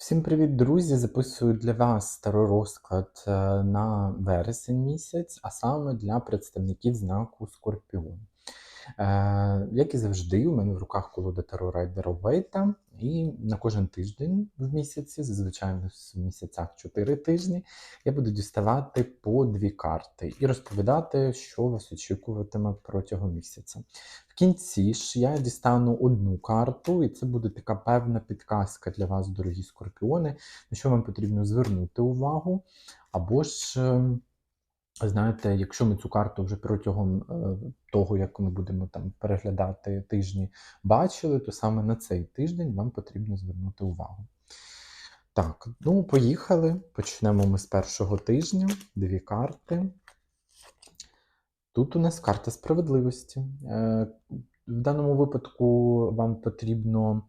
Всім привіт, друзі! Записую для вас старий розклад е, на вересень місяць, а саме для представників знаку Скорпіон. Е, як і завжди, у мене в руках колода Таро Райдера Вейта, і на кожен тиждень в місяці, зазвичай в місяцях 4 тижні, я буду діставати по дві карти і розповідати, що вас очікуватиме протягом місяця. В кінці ж я дістану одну карту, і це буде така певна підказка для вас, дорогі скорпіони, на що вам потрібно звернути увагу, або ж. Знаєте, якщо ми цю карту вже протягом е, того, як ми будемо там переглядати тижні, бачили, то саме на цей тиждень вам потрібно звернути увагу. Так, ну поїхали. Почнемо ми з першого тижня. Дві карти. Тут у нас карта справедливості. Е, В даному випадку вам потрібно,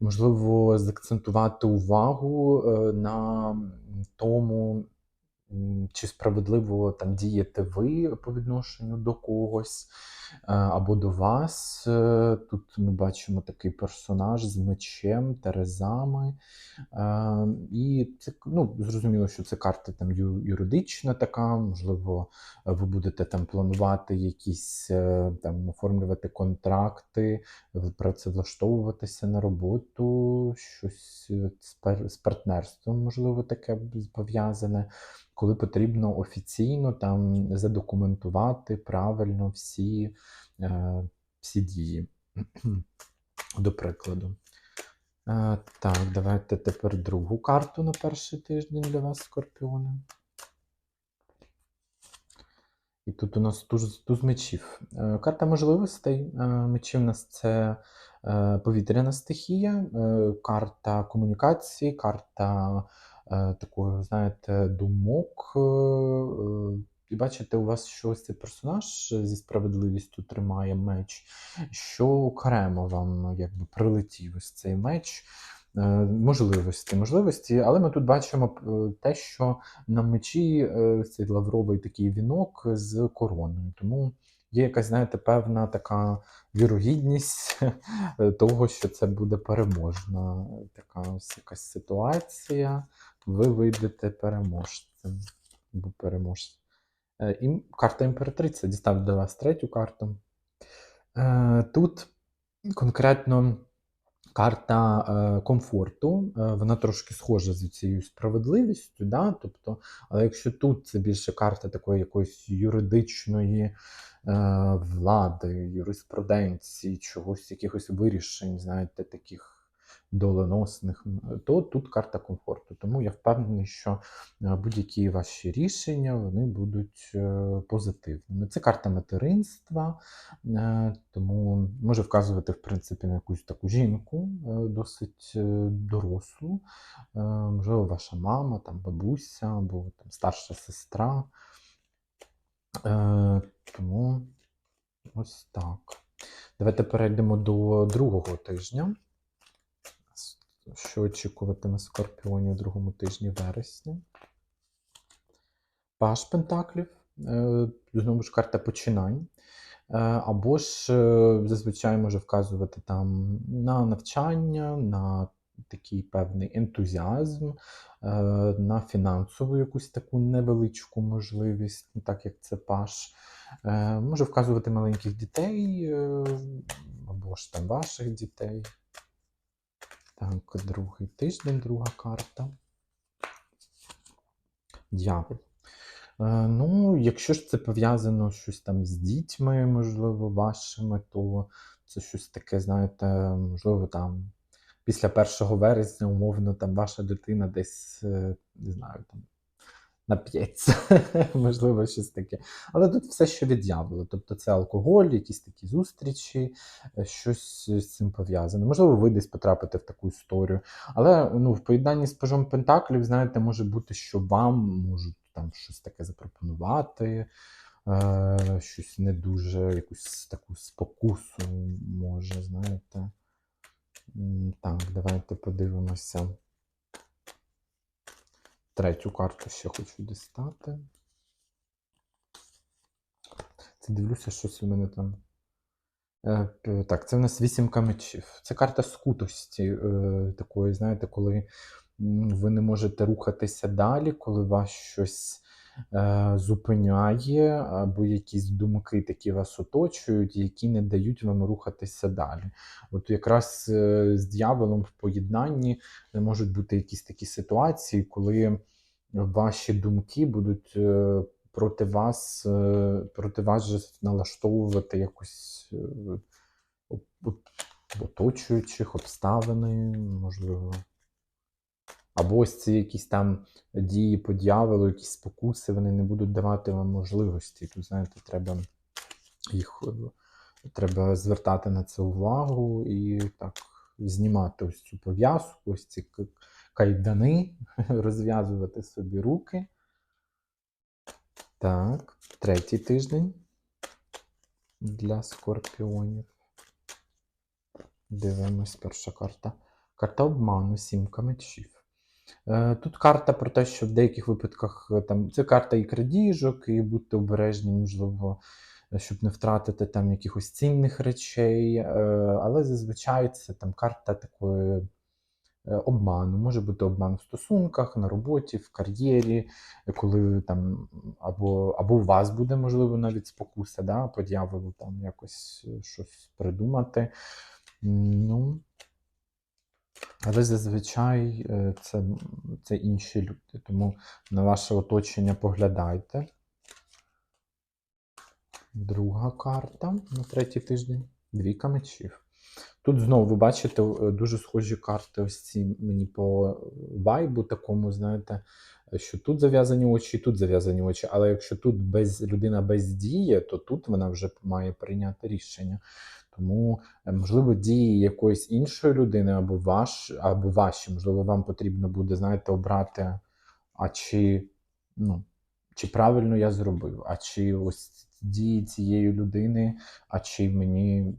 можливо, заакцентувати увагу е, на тому, чи справедливо там дієте ви по відношенню до когось е, або до вас. Е, Тут ми бачимо такий персонаж з мечем, терезами. Е, І це ну, зрозуміло, що це карта там юридична така, можливо, ви будете там планувати якісь там оформлювати контракти, працевлаштовуватися на роботу, щось з партнерством, можливо, таке пов'язане, коли потрібно офіційно там задокументувати правильно всі, е, всі дії. До прикладу. Е, так, давайте тепер другу карту на перший тиждень для вас, Скорпіони. І тут у нас туз, туз мечів. Е, Карта можливостей. Мечі в нас це повітряна стихія, карта комунікації, карта е, такої, знаєте, думок. е, е, І бачите, у вас що ось цей персонаж зі справедливістю тримає меч, що окремо вам якби прилетів ось цей меч. Можливості, можливості, але ми тут бачимо те, що на мечі цей лавровий такий вінок з короною. Тому є якась, знаєте, певна така вірогідність того, що це буде переможна така ось якась ситуація. Ви вийдете переможцем або переможцем. Е, І карта імператриця дістав до вас третю карту. Е, Тут конкретно карта е, комфорту, вона трошки схожа з цією справедливістю, да? тобто, але якщо тут це більше карта такої якоїсь юридичної влади, юриспруденції, чогось, якихось вирішень, знаєте, таких доленосних, то тут карта комфорту. Тому я впевнений, що е, будь-які ваші рішення вони будуть е, позитивними. Це карта материнства, е, тому може вказувати, в принципі, на якусь таку жінку, досить дорослу, можливо, ваша мама, там, бабуся або там, старша сестра. Тому ось так. Давайте перейдемо до другого тижня. Що очікуватиме скорпіонів у другому тижні вересня? Паш Пентаклів, е, знову ж карта починань. Е, Або ж е, зазвичай може вказувати там на навчання, на такий певний ентузіазм, на фінансову якусь таку невеличку можливість, ну, так як це паш. Може вказувати маленьких дітей, або ж там ваших дітей. Так, другий тиждень, друга карта. Д'явол. Е, Ну, якщо ж це пов'язано щось там з дітьми, можливо, вашими, то це щось таке, знаєте, можливо, там після 1 вересня, умовно, там ваша дитина десь, е, не знаю, там нап'ється, можливо, щось таке. Але тут все, що від дьявола. Тобто це алкоголь, якісь такі зустрічі, е, щось з цим пов'язане. Можливо, ви десь потрапите в таку історію. Але ну, в поєднанні з пажом Пентаклів, знаєте, може бути, що вам можуть там щось таке запропонувати, е, щось не дуже, якусь таку спокусу може, знаєте. Так, давайте подивимося. Третю карту ще хочу дістати. Це дивлюся, щось у мене там. Е, Так, це в нас вісімка мечів. Це карта скутості, е, такої, знаєте, коли ви не можете рухатися далі, коли вас щось зупиняє, або якісь думки такі вас оточують, які не дають вам рухатися далі. От якраз е, з дьяволом в поєднанні можуть бути якісь такі ситуації, коли ваші думки будуть е, проти вас, е, проти вас же налаштовувати якось е, оточуючих обставини, можливо. Або ось ці якісь там дії по дьяволу, якісь спокуси, вони не будуть давати вам можливості. Тут, знаєте, треба їх е, треба звертати на це увагу і так знімати ось цю пов'язку, ось ці кайдани, розв'язувати собі руки. Так, третій тиждень для скорпіонів. Дивимось, перша карта. Карта обману, сімка мечів. Е, Тут карта про те, що в деяких випадках е, там це карта і крадіжок, і будьте обережні, можливо, е, щоб не втратити там якихось цінних речей. Але зазвичай це там карта такої обману. Може бути обман в стосунках, на роботі, в кар'єрі, коли там або, або у вас буде, можливо, навіть спокуса, да, по дьяволу там якось щось придумати. Ну, але зазвичай е, це, це інші люди. Тому на ваше оточення поглядайте. Друга карта на третій тиждень. Двійка мечів. Тут знову ви бачите е, дуже схожі карти, ось ці мені по вайбу такому, знаєте, що тут зав'язані очі, і тут зав'язані очі. Але якщо тут без, людина бездіє, то тут вона вже має прийняти рішення. Тому, е, можливо, дії якоїсь іншої людини або ваш, або ваші, можливо, вам потрібно буде, знаєте, обрати, а чи, ну, чи правильно я зробив, а чи ось дії цієї людини, а чи мені,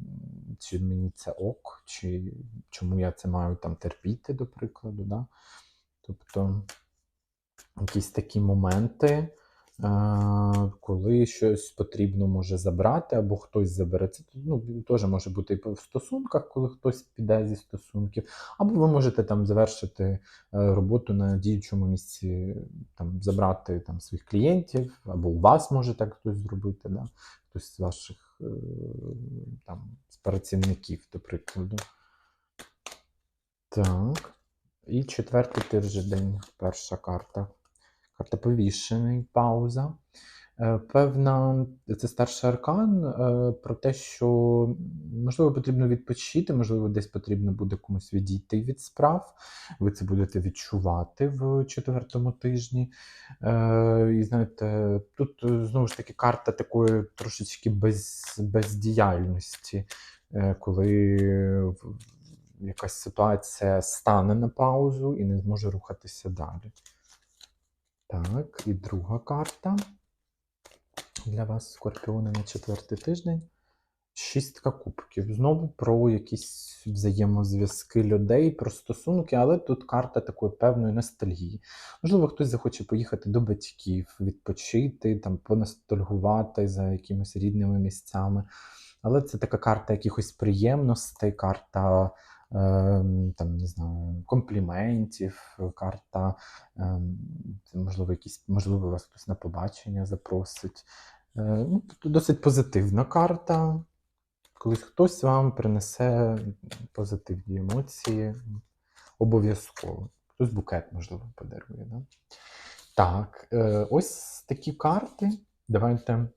чи мені це ок, чи чому я це маю там терпіти, до прикладу. Да? Тобто якісь такі моменти, коли щось потрібно може забрати, або хтось забере. Це ну, теж може бути і в стосунках, коли хтось піде зі стосунків, або ви можете там завершити е, роботу на діючому місці, там забрати там своїх клієнтів, або у вас може так хтось зробити, да? хтось з ваших е, там працівників, до прикладу. Так. І четвертий тиждень, перша карта. Карта повішений, пауза. Е, Певна, це старший аркан е, про те, що можливо потрібно відпочити, можливо, десь потрібно буде комусь відійти від справ. Ви це будете відчувати в четвертому тижні. Е, І знаєте, тут знову ж таки карта такої трошечки без, бездіяльності, коли якась ситуація стане на паузу і не зможе рухатися далі. Так, і друга карта для вас, Скорпіони, на четвертий тиждень. Шістка кубків. Знову про якісь взаємозв'язки людей, про стосунки, але тут карта такої певної ностальгії. Можливо, хтось захоче поїхати до батьків, відпочити, там, поностальгувати за якимись рідними місцями. Але це така карта якихось приємностей, карта там, не знаю, компліментів, карта, ем, можливо, якісь, можливо, вас хтось на побачення запросить. Е, ну, тобто досить позитивна карта. Колись хтось вам принесе позитивні емоції. Обов'язково. Хтось букет, можливо, подарує. Да? Так, е, ось такі карти. Давайте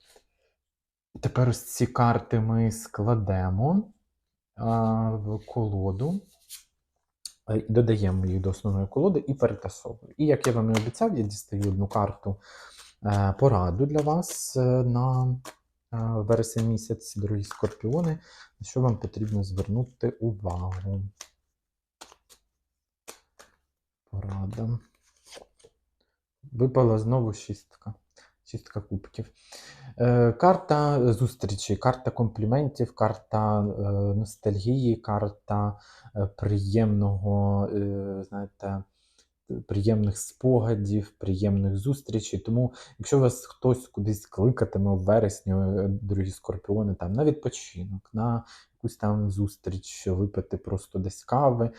тепер ось ці карти ми складемо в колоду. Е, Додаємо їх до основної колоди і перетасовую. І як я вам і обіцяв, я дістаю одну карту е, пораду для вас е, на вересень місяць, дорогі скорпіони, на що вам потрібно звернути увагу. Порада. Випала знову шістка. Шістка кубків. Е, карта зустрічі, карта компліментів, карта е, ностальгії, карта е, приємного, знаєте, приємних спогадів, приємних зустрічей. Тому, якщо вас хтось кудись кликатиме в вересні, дорогі скорпіони, там на відпочинок, на якусь там зустріч, випити просто десь кави,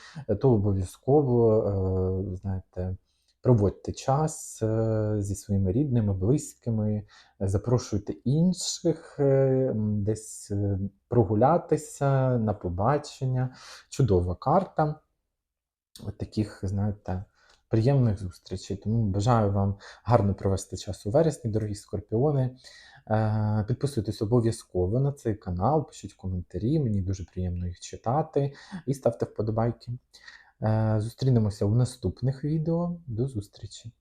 то обов'язково, знаєте. Проводьте час е, зі своїми рідними, близькими, запрошуйте інших е, десь е, прогулятися на побачення. Чудова карта от таких, знаєте, приємних зустрічей. Тому бажаю вам гарно провести час у вересні, дорогі скорпіони. Е, Підписуйтесь обов'язково на цей канал, пишіть коментарі, мені дуже приємно їх читати і ставте вподобайки. Е, Зустрінемося в наступних відео. До зустрічі!